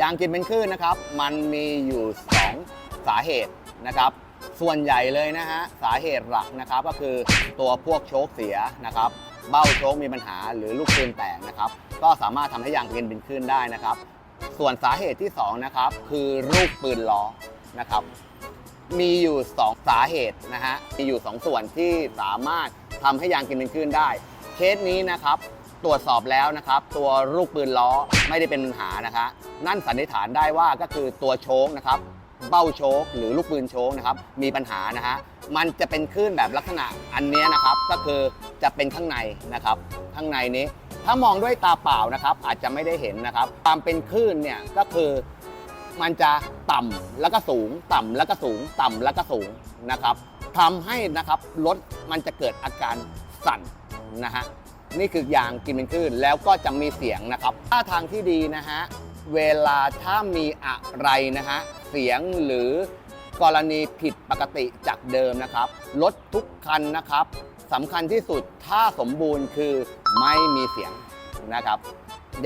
ยางกินเป็นคลื่นนะครับ มันมีอยู่ 2 สาเหตุนะครับ ส่วนใหญ่เลยนะฮะสาเหตุหลักนะครับก็คือตัวพวกโชคเสียนะครับ เบ้าโชคมีปัญหาหรือลูกปืนแตกนะครับ ก็สามารถทำให้ยางกินเป็นคลื่นได้นะครับ ส่วนสาเหตุที่สองนะครับคือลูกปืนล้อนะครับ มีอยู่ 2 สาเหตุนะฮะมีอยู่ 2 ส่วนที่สามารถทำให้ยางกินเป็นคลื่นได้เคสนี้นะครับ ตรวจสอบแล้วนะครับ ตัวลูกปืนล้อไม่ได้เป็นปัญหานะคะ นั่นสันนิษฐานได้ว่าก็คือตัวโชคนะครับเบ้าโชคหรือลูกปืนโชคนะครับมีปัญหานะฮะมันจะเป็นคลื่นแบบลักษณะอันนี้นะครับ ก็คือจะเป็นข้างในนะครับ ข้างในนี้ ถ้ามองด้วยตาเปล่านะครับ อาจจะไม่ได้เห็นนะครับ ความเป็นคลื่นเนี่ยก็คือมันจะต่ำแล้วก็สูง ต่ำแล้วก็สูง ต่ำแล้วก็สูงนะครับทำให้นะครับรถมันจะเกิดอาการสั่นนะฮะ นี่คือยางกินเป็นคลื่นแล้วก็จะมีเสียงนะครับถ้าทางที่ดีนะฮะเวลาถ้ามีอะไรนะฮะเสียงหรือกรณีผิดปกติจากเดิมนะครับรถทุกคันนะครับสำคัญที่สุดถ้าสมบูรณ์คือไม่มีเสียงนะครับ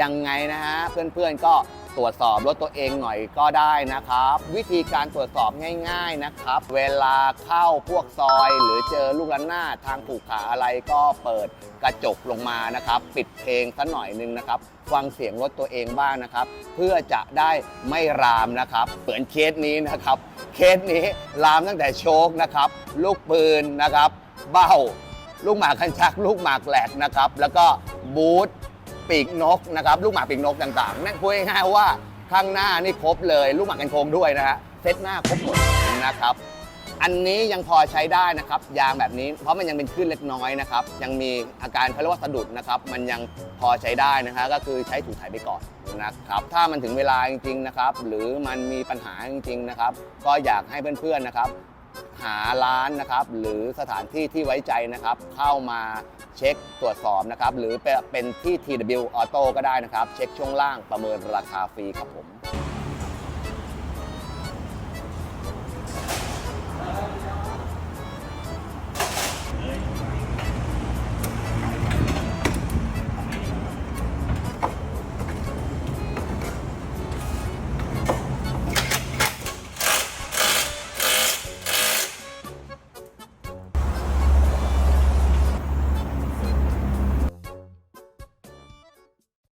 ยังไงนะฮะเพื่อนๆก็ ตรวจสอบรถตัวเองหน่อยก็ได้นะครับ วิธีการตรวจสอบง่าย ๆนะครับ เวลาเข้าพวกซอยหรือเจอลูกระนาดทางผูกขาอะไรก็เปิดกระจกลงมานะครับ ปิดเพลงสักหน่อยหนึงนะครับฟังเสียงรถตัวเองบ้างนะครับ เพื่อจะได้ไม่รามนะครับเหมือนเคสนี้นะครับ เคสนี้รามตั้งแต่โชคนะครับ ลูกปืนนะครับ เบ้า ลูกหมากคันชัก ลูกหมากแหลกนะครับ แล้วก็บูท ปีกนกนะครับลูกหมากปีกนกต่างๆ นั่นพูดง่ายๆว่าข้างหน้านี่ครบเลย ลูกหมากกันโคงด้วยนะฮะเซตหน้าครบหมดนะครับอันนี้ยังพอใช้ได้นะครับ ยางแบบนี้เพราะมันยังเป็นคลื่นเล็กน้อยนะครับ ยังมีอาการเขาเรียกว่าสะดุดนะครับ มันยังพอใช้ได้นะฮะก็คือใช้ถูถ่ายไปก่อนนะครับ ถ้ามันถึงเวลาจริง ๆนะครับ หรือมันมีปัญหาจริง ๆนะครับ ก็อยากให้เพื่อนๆนะครับ หาร้านนะครับหรือสถานที่ที่ไว้ใจนะครับ เข้ามาเช็คตรวจสอบนะครับ หรือเป็นที่ TW Auto ก็ได้นะครับ เช็คช่วงล่างประเมินราคาฟรีครับผม